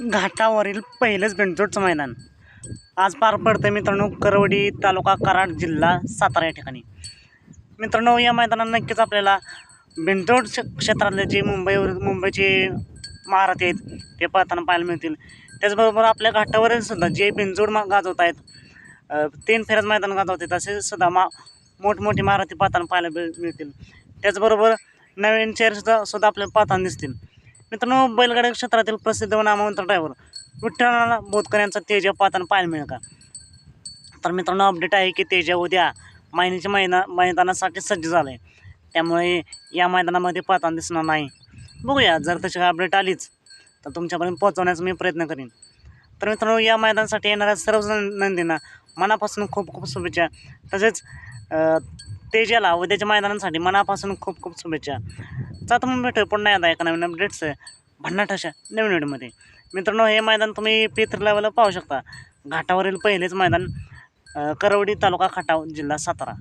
घाटावरील पहिलेच बिनजोडचं मैदान. आज पार पडतं मित्रांनो करवडी तालुका कराड जिल्हा सातारा या ठिकाणी. मित्रांनो या मैदानात नक्कीच आपल्याला बिनजोड क्ष- क्षेत्रातले जे मुंबईवर मुंबईचे महारथी आहेत ते पाहताना पाहायला मिळतील. त्याचबरोबर आपल्या घाटावरील सुद्धा जे बिनजोड मा गाजवत आहेत तीन फेऱ्याच मैदान गाजवते तसे सुद्धा मा मोठमोठे महारथी पाहताना पाहायला मिळतील. त्याचबरोबर नवीन चेअरसुद्धा सुद्धा आपल्याला पाहताना दिसतील. मित्रांनो बैलगाड्या क्षेत्रातील प्रसिद्ध व नामवंत ड्रायव्हर विठ्ठल बोधकर यांचा तेजा पाहताना पाहायला मिळेल का? तर मित्रांनो अपडेट आहे की तेजा उद्या महिन्याच्या मैदा मैदानासाठी सज्ज झालं आहे त्यामुळे या मैदानामध्ये पाहताना दिसणार नाही. बघूया जर तशी अपडेट आलीच तर तुमच्यापर्यंत पोहोचवण्याचा मी प्रयत्न करीन. तर मित्रांनो या मैदानासाठी येणाऱ्या सर्व नंदींना मनापासून खूप खूप शुभेच्छा. तसेच तेजाला उद्याच्या मैदानासाठी मनापासून खूप खूप शुभेच्छा. तर मग भेटू पुन्हा एकदा एका नवीन अपडेट्स भन्नाट अशा नवीन व्हिडिओमध्ये मित्रांनो हे मैदान तुम्ही पित्र लेवलला पाहू शकता. घाटावरील पहिलेच मैदान करवडी तालुका खटाव जिल्हा सातारा.